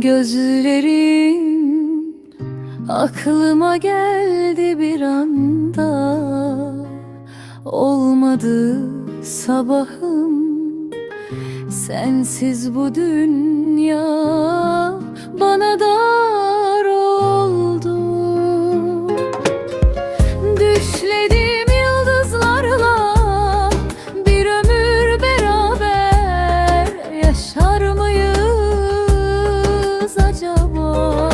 Gözlerin aklıma geldi bir anda. Olmadı sabahım Sensiz bu dünya bana dar mıyız acaba?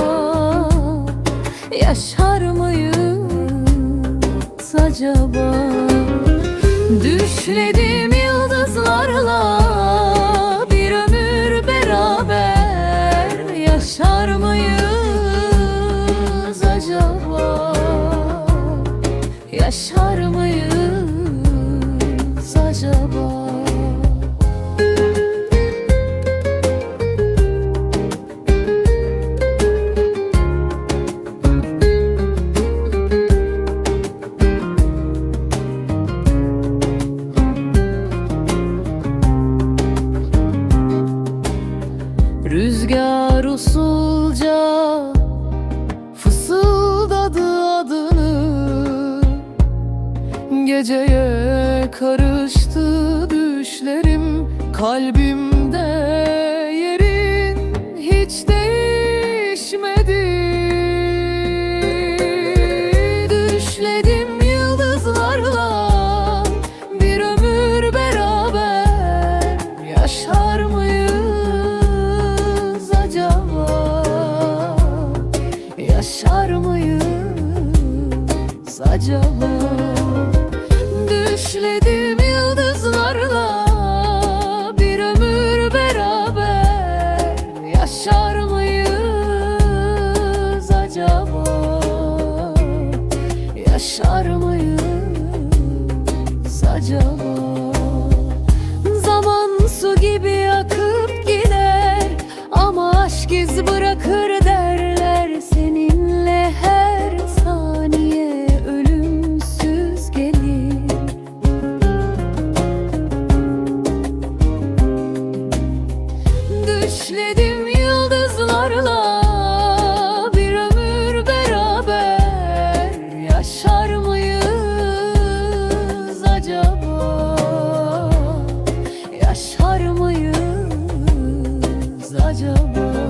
Yaşar mıyız acaba? Düşledim yıldızlarla bir ömür beraber yaşar mıyız acaba? Yaşar mıyız acaba? Rüzgar usulca fısıldadı adını. Geceye karıştı düşlerim kalbimde acaba? Düşledim yıldızlarla bir ömür beraber yaşar mıyız acaba? Yaşar mıyız acaba? mıyız acaba? Yaşar mıyız acaba?